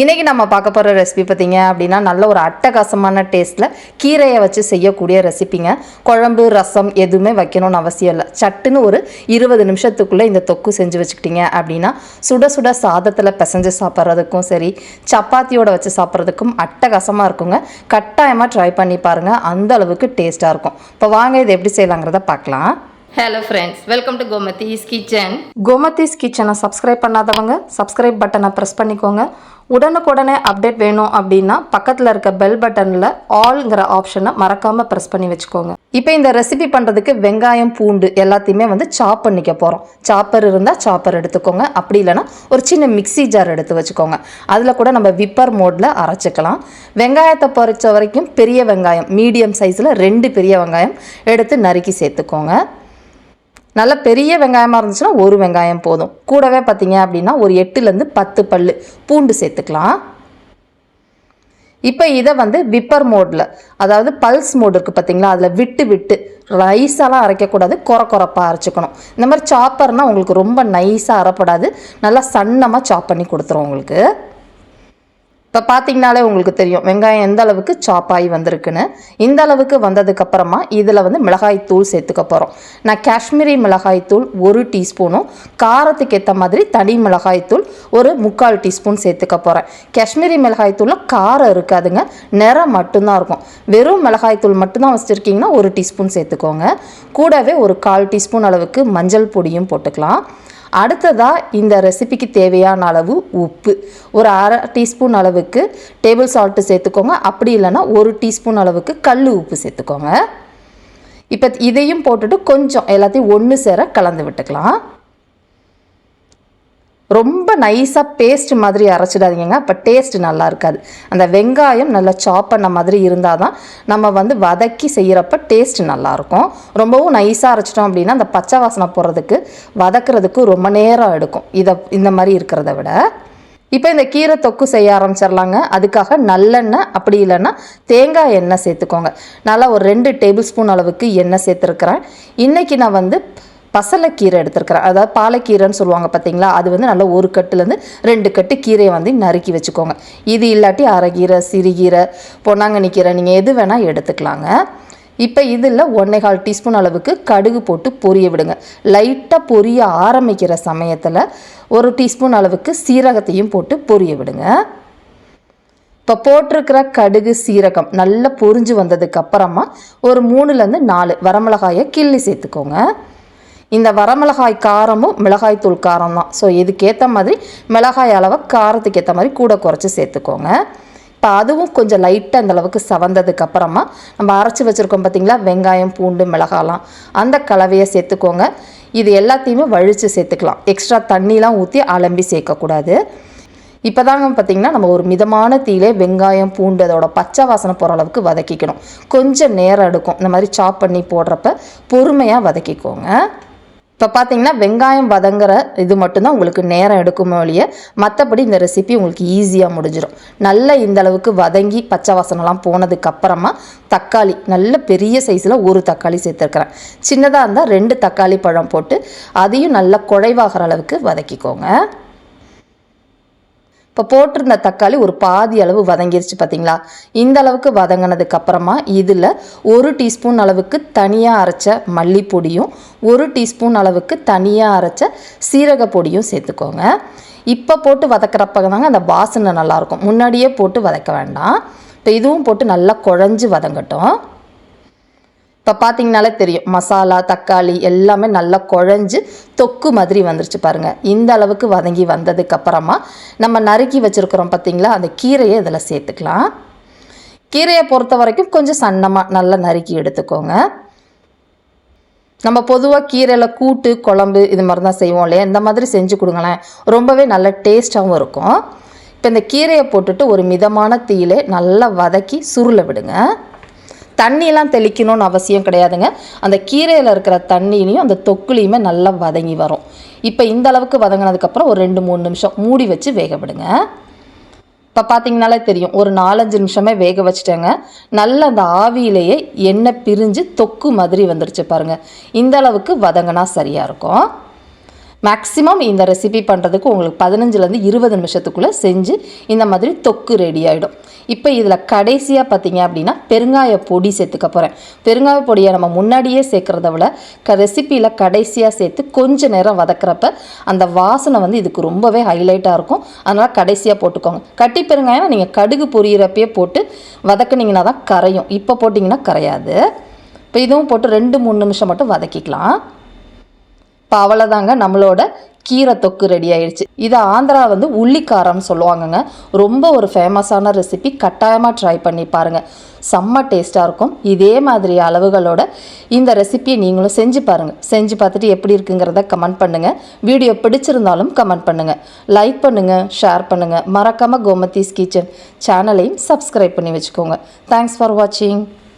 இன்றைக்கி நம்ம பார்க்க போகிற ரெசிபி பார்த்தீங்க அப்படின்னா நல்ல ஒரு அட்டகாசமான டேஸ்ட்டில் கீரையை வச்சு செய்யக்கூடிய ரெசிபிங்க குழம்பு ரசம் எதுவுமே வைக்கணும்னு அவசியம் இல்லை. சட்டுன்னு ஒரு இருபது நிமிஷத்துக்குள்ளே இந்த தொக்கு செஞ்சு வச்சுக்கிட்டீங்க அப்படின்னா சுட சுட சாதத்தில் பிசைஞ்சு சாப்பிட்றதுக்கும் சரி சப்பாத்தியோட வச்சு சாப்பிட்றதுக்கும் அட்டகாசமாக இருக்குங்க. கட்டாயமாக ட்ரை பண்ணி பாருங்கள் அந்த அளவுக்கு டேஸ்ட்டாக இருக்கும். இப்போ வாங்க இது எப்படி செய்யலாங்கிறத பார்க்கலாம். Hello friends welcome to Gomathi's kitchen Gomathi's கிச்சனை சப்ஸ்கிரைப் பண்ணாதவங்க சப்ஸ்கிரைப் பட்டனை ப்ரெஸ் பண்ணிக்கோங்க. உடனுக்குடனே அப்டேட் வேணும் அப்படின்னா பக்கத்தில் இருக்க பெல் பட்டனில் ஆல்ங்கிற ஆப்ஷனை மறக்காமல் ப்ரெஸ் பண்ணி வச்சுக்கோங்க. இப்போ இந்த ரெசிபி பண்ணுறதுக்கு வெங்காயம் பூண்டு எல்லாத்தையுமே வந்து சாப் பண்ணிக்க போகிறோம் சாப்பர் இருந்தால் சாப்பர் எடுத்துக்கோங்க. அப்படி இல்லைன்னா ஒரு சின்ன மிக்ஸி ஜார் எடுத்து வச்சுக்கோங்க. அதில் கூட நம்ம விப்பர் மோடில் அரைச்சிக்கலாம். வெங்காயத்தை பொறிச்ச வரைக்கும் பெரிய வெங்காயம் மீடியம் சைஸில் ரெண்டு பெரிய வெங்காயம் எடுத்து நறுக்கி சேர்த்துக்கோங்க. நல்ல பெரிய வெங்காயமாக இருந்துச்சுன்னா ஒரு வெங்காயம் போதும். கூடவே பார்த்தீங்க அப்படின்னா ஒரு எட்டுலேருந்து பத்து பல் பூண்டு சேர்த்துக்கலாம். இப்போ இதை வந்து விப்பர் மோடில் அதாவது பல்ஸ் மோடு இருக்குது பார்த்தீங்களா அதில் விட்டு விட்டு நைஸாலாம் அரைக்கக்கூடாது குறை குறைப்பாக அரைச்சிக்கணும். இந்த மாதிரி சாப்பர்னால் உங்களுக்கு ரொம்ப நைஸாக அரைப்படாது நல்லா சன்னமாக சாப் பண்ணி கொடுத்துரும் உங்களுக்கு. இப்போ பார்த்தீங்கனாலே உங்களுக்கு தெரியும் வெங்காயம் எந்த அளவுக்கு சாப் ஆகி வந்திருக்குன்னு. இந்த அளவுக்கு வந்ததுக்கப்புறமா இதில் வந்து மிளகாய் தூள் சேர்த்துக்க போகிறோம் நான் காஷ்மீரி மிளகாய் தூள் ஒரு டீஸ்பூனும் காரத்துக்கு ஏற்ற மாதிரி தனி மிளகாய் தூள் ஒரு முக்கால் டீஸ்பூன் சேர்த்துக்க போகிறேன் காஷ்மீரி மிளகாய் தூளில் காரம் இருக்காதுங்க நிறம் மட்டும்தான் இருக்கும். வெறும் மிளகாய் தூள் மட்டும்தான் வச்சுருக்கீங்கன்னா ஒரு டீஸ்பூன் சேர்த்துக்கோங்க. கூடவே ஒரு கால் டீஸ்பூன் அளவுக்கு மஞ்சள் பொடியும் போட்டுக்கலாம். அடுத்ததாக இந்த ரெசிபிக்கு தேவையான அளவு உப்பு. ஒரு அரை டீஸ்பூன் அளவுக்கு டேபிள் சால்ட்டு சேர்த்துக்கோங்க. அப்படி இல்லைன்னா ஒரு டீஸ்பூன் அளவுக்கு கல் உப்பு சேர்த்துக்கோங்க. இப்போ இதையும் போட்டுட்டு கொஞ்சம் எல்லாத்தையும் ஒன்று சேர கலந்து விட்டுக்கலாம். ரொம்ப நைஸாக பேஸ்ட் மாதிரி அரைச்சிடாதீங்க அப்போ டேஸ்ட் நல்லா இருக்காது. அந்த வெங்காயம் நல்லா சாப் பண்ண மாதிரி இருந்தால் தான் நம்ம வந்து வதக்கி செய்கிறப்ப டேஸ்ட் நல்லாயிருக்கும் ரொம்பவும் நைஸாக அரைச்சிட்டோம் அப்படின்னா அந்த பச்சை வாசனை போடுறதுக்கு வதக்குறதுக்கு ரொம்ப நேரம் எடுக்கும். இதை இந்த மாதிரி இருக்கிறத விட. இப்போ இந்த கீரை தொக்கு செய்ய ஆரம்பிச்சிடலாங்க. அதுக்காக நல்லெண்ணெய் அப்படி இல்லைன்னா தேங்காய் எண்ணெய் சேர்த்துக்கோங்க. நல்லா ஒரு ரெண்டு டேபிள் ஸ்பூன் அளவுக்கு எண்ணெய் சேர்த்துருக்குறேன். இன்றைக்கி நான் வந்து பசலைக்கீரை எடுத்துருக்கிறேன் அதாவது பாலைக்கீரைன்னு சொல்லுவாங்க பார்த்தீங்களா அது வந்து நல்லா ஒரு கட்டுலேருந்து ரெண்டு கட்டு கீரையை வந்து நறுக்கி வச்சுக்கோங்க. இது இல்லாட்டி அரைக்கீரை சிறுகீரை பொன்னாங்கண்ணி கீரை நீங்கள் எது வேணால் எடுத்துக்கலாங்க. இப்போ இதில் ஒன்றேகால் டீஸ்பூன் அளவுக்கு கடுகு போட்டு பொரிய விடுங்க. லைட்டாக பொரிய ஆரம்பிக்கிற சமயத்தில் ஒரு டீஸ்பூன் அளவுக்கு சீரகத்தையும் போட்டு பொரிய விடுங்க. இப்போ போட்டிருக்கிற கடுகு சீரகம் நல்லா பொரிஞ்சு வந்ததுக்கு அப்புறமா ஒரு மூணுலேருந்து நாலு வரமிளகாயை கிள்ளி சேர்த்துக்கோங்க. இந்த வரமிளகாய் காரமும் மிளகாய் தூள் காரம் தான். ஸோ இதுக்கேற்ற மாதிரி மிளகாய் அளவை காரத்துக்கு ஏற்ற மாதிரி கூட குறைச்சி சேர்த்துக்கோங்க. இப்போ அதுவும் கொஞ்சம் லைட்டாக அந்தளவுக்கு சவந்ததுக்கு அப்புறமா நம்ம அரைச்சி வச்சுருக்கோம் பார்த்தீங்களா வெங்காயம் பூண்டு மிளகாலாம். அந்த கலவையை சேர்த்துக்கோங்க. இது எல்லாத்தையுமே வழித்து சேர்த்துக்கலாம். எக்ஸ்ட்ரா தண்ணிலாம் ஊற்றி அலம்பி சேர்க்கக்கூடாது. இப்போ தாங்க பார்த்தீங்கன்னா நம்ம ஒரு மிதமான தீயிலே வெங்காயம் பூண்டு அதோட பச்சை வாசனை போகிற அளவுக்கு வதக்கிக்கணும். கொஞ்சம் நேரம் எடுக்கும். இந்த மாதிரி சாப் பண்ணி போடுறப்ப பொறுமையாக வதக்கிக்கோங்க. இப்போ பார்த்தீங்கன்னா வெங்காயம் வதங்குற இது மட்டும்தான் உங்களுக்கு நேரம் எடுக்குமோ ஒழிய மற்றபடி இந்த ரெசிபி உங்களுக்கு ஈஸியாக முடிஞ்சிடும் நல்ல இந்த அளவுக்கு வதங்கி பச்சை வாசனைலாம் போனதுக்கப்புறமா தக்காளி நல்ல பெரிய சைஸில் ஒரு தக்காளி சேர்த்துருக்குறேன். சின்னதாக இருந்தால் ரெண்டு தக்காளி பழம் போட்டு அதையும் நல்லா குழைவாகிற அளவுக்கு வதக்கிக்கோங்க. இப்போ போட்டிருந்த தக்காளி ஒரு பாதி அளவு வதங்கிருச்சு பார்த்தீங்களா இந்த அளவுக்கு வதங்கினதுக்கு அப்புறமா இதில் ஒரு டீஸ்பூன் அளவுக்கு தனியாக அரைச்ச மல்லிப்பொடியும் ஒரு டீஸ்பூன் அளவுக்கு தனியாக அரைச்ச சீரக பொடியும் சேர்த்துக்கோங்க. இப்போ போட்டு வதக்கிறப்ப தாங்க அந்த வாசனை நல்லாயிருக்கும் முன்னாடியே போட்டு வதக்க வேண்டாம். இப்போ இதுவும் போட்டு நல்லா குழஞ்சி வதங்கட்டும். இப்போ பார்த்தீங்கனாலே தெரியும். மசாலா தக்காளி எல்லாமே நல்லா குழஞ்சு தொக்கு மாதிரி வந்துருச்சு பாருங்கள் இந்த அளவுக்கு வதங்கி வந்ததுக்கப்புறமா நம்ம நறுக்கி வச்சுருக்குறோம் பார்த்தீங்களா அந்த கீரையை இதில் சேர்த்துக்கலாம். கீரையை பொறுத்த வரைக்கும் கொஞ்சம் சன்னமாக நல்லா நறுக்கி எடுத்துக்கோங்க. நம்ம பொதுவாக கீரையில் கூட்டு குழம்பு இது மாதிரி தான் செய்வோம் இல்லையா? இந்த மாதிரி செஞ்சு கொடுங்களேன். ரொம்பவே நல்ல டேஸ்ட்டாகவும் இருக்கும். இப்போ இந்த கீரையை போட்டுட்டு ஒரு மிதமான தீயிலே நல்லா வதக்கி சுருளை விடுங்க. தண்ணியெல்லாம் தெளிக்கணும்னு அவசியம் கிடையாதுங்க. அந்த கீரையில் இருக்கிற தண்ணியிலையும் அந்த தொக்குலையுமே நல்லா வதங்கி வரும். இப்போ இந்த அளவுக்கு வதங்கினதுக்கப்புறம் ஒரு ரெண்டு மூணு நிமிஷம் மூடி வச்சு வேக விடுங்க. இப்போ பார்த்தீங்கனாலே தெரியும் ஒரு நாலஞ்சு நிமிஷமே வேக வச்சுட்டேங்க. நல்ல அந்த ஆவியிலேயே எண்ணெய் பிரிஞ்சு தொக்கு மாதிரி வந்துருச்சு பாருங்கள் இந்த அளவுக்கு வதங்கினா சரியாக இருக்கும். மேக்ஸிமம் இந்த ரெசிபி பண்ணுறதுக்கு உங்களுக்கு பதினஞ்சுலேருந்து இருபது நிமிஷத்துக்குள்ளே செஞ்சு இந்த மாதிரி தொக்கு ரெடி ஆகிடும் இப்போ இதில் கடைசியாக பார்த்தீங்க அப்படின்னா பெருங்காய பொடி சேர்த்துக்க போகிறேன் பெருங்காய பொடியை நம்ம முன்னாடியே சேர்க்குறத விட க ரெசிப்பியில் கடைசியாக சேர்த்து கொஞ்ச நேரம் வதக்குறப்ப அந்த வாசனை வந்து இதுக்கு ரொம்பவே ஹைலைட்டாக இருக்கும். அதனால் கடைசியாக போட்டுக்கோங்க. கட்டி பெருங்காயம் நீங்கள் கடுகு பொரியிறப்பே போட்டு வதக்குனிங்கன்னா தான் கரையும். இப்போ போட்டிங்கன்னா கரையாது. இப்போ இதுவும் போட்டு ரெண்டு மூணு நிமிஷம் மட்டும் வதக்கிக்கலாம். இப்போ அவ்வளோதாங்க நம்மளோட கீரை தொக்கு ரெடி ஆயிடுச்சு. இது ஆந்திரா வந்து உள்ளிக்காரம்னு சொல்லுவாங்கங்க. ரொம்ப ஒரு ஃபேமஸான ரெசிபி கட்டாயமாக ட்ரை பண்ணி பாருங்கள் செம்ம டேஸ்ட்டாக இருக்கும். இதே மாதிரி அளவுகளோட இந்த ரெசிபியை நீங்களும் செஞ்சு பாருங்கள் செஞ்சு பார்த்துட்டு எப்படி இருக்குங்கிறத கமெண்ட் பண்ணுங்கள் வீடியோ பிடிச்சிருந்தாலும் கமெண்ட் பண்ணுங்கள் லைக் பண்ணுங்கள் ஷேர் பண்ணுங்கள் மறக்காமல் கோமதீஸ் கிச்சன் சேனலையும் சப்ஸ்கிரைப் பண்ணி வச்சுக்கோங்க. தேங்க்ஸ் ஃபார் வாட்சிங்